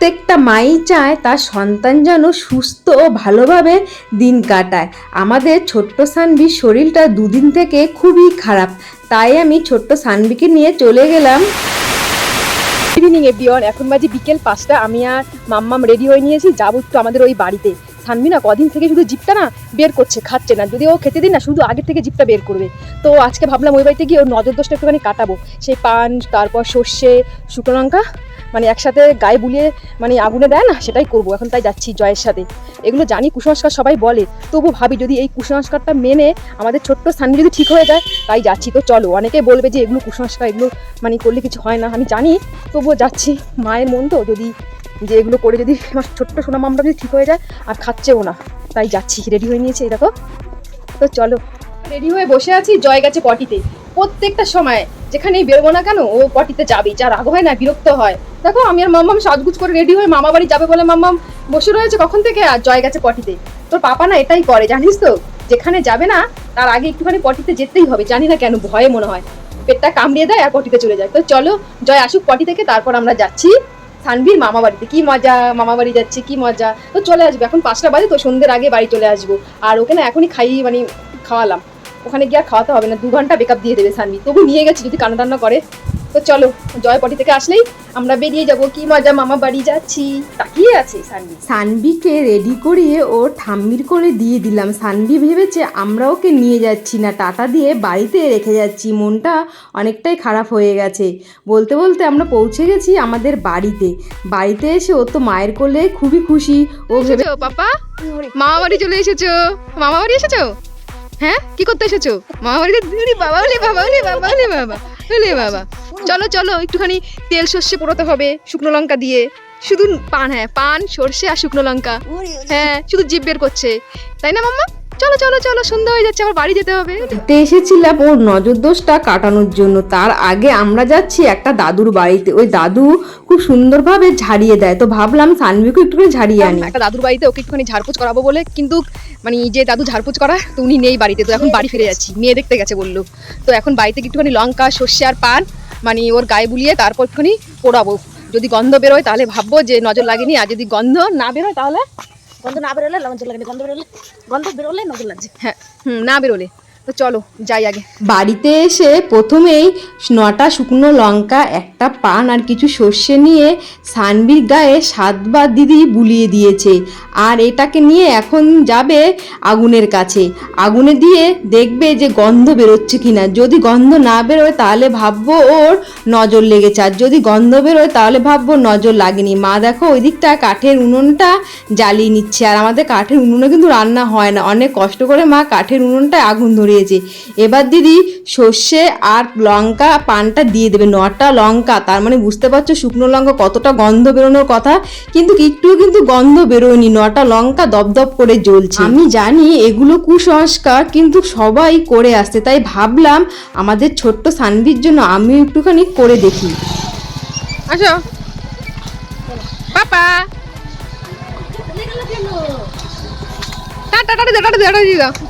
প্রত্যেকটা মাই চায় তার সন্তান যেন সুস্থ ও ভালোভাবে দিন কাটায়। আমাদের ছোট্ট সানবির শরীরটা দুদিন থেকে খুবই খারাপ। তাই আমি ছোট্ট সানবিকে নিয়ে চলে গেলাম। ইভিনিং এভরিওয়ান এখন বাজে বিকেল পাঁচটা। আমি আর মাম্মাম রেডি হয়ে নিয়েছি। যাব একটু আমাদের ওই বাড়িতে। সানবি না কদিন থেকে শুধু জিপটা না বের করছে, খাচ্ছে না। যদি ও খেতে দিন না, শুধু আগের থেকে জিপটা বের করবে। তো আজকে ভাবলাম ওই বাড়িতে গিয়ে ওর নজর দোষটা একটুখানি কাটাবো। সেই পান, তারপর সর্ষে, শুকনো লঙ্কা মানে একসাথে গায়ে বুলিয়ে মানে আগুনে দেয় না? সেটাই করব। এখন তাই যাচ্ছি জয়ের সাথে। এগুলো জানি, কুসংস্কার সবাই বলে। তবু ভাবি যদি এই কুসংস্কারটা মেনে আমাদের ছোট্ট সানবি যদি ঠিক হয়ে যায়, তাই যাচ্ছি। তো চলো, অনেকে বলবে যে এগুলো কুসংস্কার, এগুলো মানে করলে কিছু হয় না। আমি জানি, তবুও যাচ্ছি। মায়ের মন তো, যদি যে এগুলো করে যদি আমার ছোট্ট সোনা মামটা যদি ঠিক হয়ে যায়, আর খাচ্ছেও না। তাই যাচ্ছি। রেডি হয়ে নিয়েছে, এই দেখো। তো চলো। রেডি হয়ে বসে আছি জয় গেছে পটিতে। প্রত্যেকটা সময় যেখানেই বেরোবো না কেন, ও পটিতে যাবেই। যা রাগ হয় না, বিরক্ত হয়। দেখো, আমি আর মাম্মাম সাজগুজ করে রেডি হয়ে মামা বাড়ি যাবে বলে মাম্মাম বসে রয়েছে কখন থেকে আর জয় গেছে পটিতে। তোর পাপা না এটাই করে, জানিস তো? যেখানে যাবে না, তার আগে একটুখানি পটিতে যেতেই হবে। জানি না কেন, ভয়ে মনে হয়। পেটটা কামড়িয়ে দেয় আর পটিতে চলে যায়। তো চলো, জয় আসুক পটি থেকে, তারপর আমরা যাচ্ছি সানভীর মামা বাড়িতে। কি মজা, মামা বাড়ি যাচ্ছে, কি মজা। তো চলে আসবে। এখন পাঁচটা বাজে, তো সন্ধ্যের আগে বাড়ি চলে আসব। আর ওকে না এখনই খাই মানে খাওয়ালাম। ওখানে গিয়ে আর খাওয়াতে হবে না দু ঘণ্টা বেকআপ দিয়ে দেবে সানভি। তবু নিয়ে গেছি যদি কান্না করে। তো চলো জয় পটি থেকে আসলেই আমরা বেরিয়ে যাব। কি মজা মামা বাড়ি যাচ্ছি। তাকিয়ে আছে সানভি। সানবিকে রেডি করিয়ে ও ঠাম্মির কোলে দিয়ে দিলাম। সানবি ভেবেছে আমরা ওকে নিয়ে যাচ্ছি না টাটা দিয়ে বাড়িতে রেখে যাচ্ছি। মনটা অনেকটাই খারাপ হয়ে গেছে। বলতে বলতে আমরা পৌঁছে গেছি আমাদের বাড়িতে। বাড়িতে এসে ও তো মায়ের কোলে খুবই খুশি। ও ভেবে পাপা? মামা বাড়ি চলে এসেছ। মামা বাড়ি এসেছ? হ্যাঁ? কি করতে এসেছ? মামা বাড়িতে বাবা ওলে বাবা ওলে বাবা ওলে বাবা ওলে বাবা। চলো চলো একটুখানি তেল সর্ষে পোড়াতে হবে শুকনো লঙ্কা দিয়ে। শুধু পান হ্যাঁ পান সর্ষে আর শুকনো লঙ্কা। হ্যাঁ শুধু জিভ বের করছে। তাই না মাম্মা? চলো চলো চলো সন্ধ্যা হয়ে যাচ্ছে আবার বাড়ি যেতে হবে। ঘুরতে এসেছিলাম ওর নজর দোষটা কাটানোর জন্য। তার আগে আমরা যাচ্ছি একটা দাদুর বাড়িতে। ওই দাদু খুব সুন্দরভাবে ঝাড়িয়ে দেয়। তো ভাবলাম সানভিকে একটু ঝাড়িয়ে আনি। একটা দাদুর বাড়িতে ওকে একটুখানি ঝাড়পোছ করাবো বলে কিন্তু মানে যে দাদু ঝাড়পোছ করা তো উনি নেই বাড়িতে। তো এখন বাড়ি ফিরে যাচ্ছি। মেয়ে দেখতে গেছে বলল। তো এখন বাড়িতে একটুখানি লঙ্কা সর্ষে আর পান মানে ওর গায়ে বুলিয়ে তারপর একটুখানি পোড়াবো। যদি গন্ধ বেরোয় তাহলে ভাববো যে নজর লাগেনি। আর যদি গন্ধ না বেরোয় তাহলে গন্ধ না বেরোলে, লবণ চলে গন্ধ বেরোলে গন্ধ বেরোলে, নজর লাগছে। হ্যাঁ হুম, না বেরোলে। তো চলো, যাই আগে। বাড়িতে এসে প্রথমেই নটা শুকনো লঙ্কা, একটা পান আর কিছু সর্ষে নিয়ে সানবির গায়ে সাতবার দিদি বুলিয়ে দিয়েছে। আর এটাকে নিয়ে এখন যাবে আগুনের কাছে। আগুনে দিয়ে দেখবে যে গন্ধ বেরোচ্ছে কিনা। যদি গন্ধ না বেরোয় তাহলে ভাববো ওর নজর লেগেছে। আর যদি গন্ধ বেরোয় তাহলে ভাববো নজর লাগেনি। মা দেখো ওই দিকটা কাঠের উনুনটা জ্বালিয়ে নিচ্ছে। আর আমাদের কাঠের উনুনে কিন্তু রান্না হয় না। অনেক কষ্ট করে মা কাঠের উনুনটায় আগুন ধরিয়েছে এবার দিদি সর্ষে আর লঙ্কা পানটা দিয়ে দেবে নটা লঙ্কা তার মানে বুঝতে পারছ শুকনো লঙ্কা কতটা গন্ধ বেরোনোর কথা কিন্তু একটুও কিন্তু গন্ধ বেরোয়নি নটা লঙ্কা দপদপ করে জ্বলছে আমি জানি এগুলো কুসংস্কার কিন্তু সবাই করে আসছে তাই ভাবলাম আমাদের ছোট্ট সানভির জন্য আমিও একটুখানি করে দেখি আসো papa tata tata tata tata দিয়ে দাও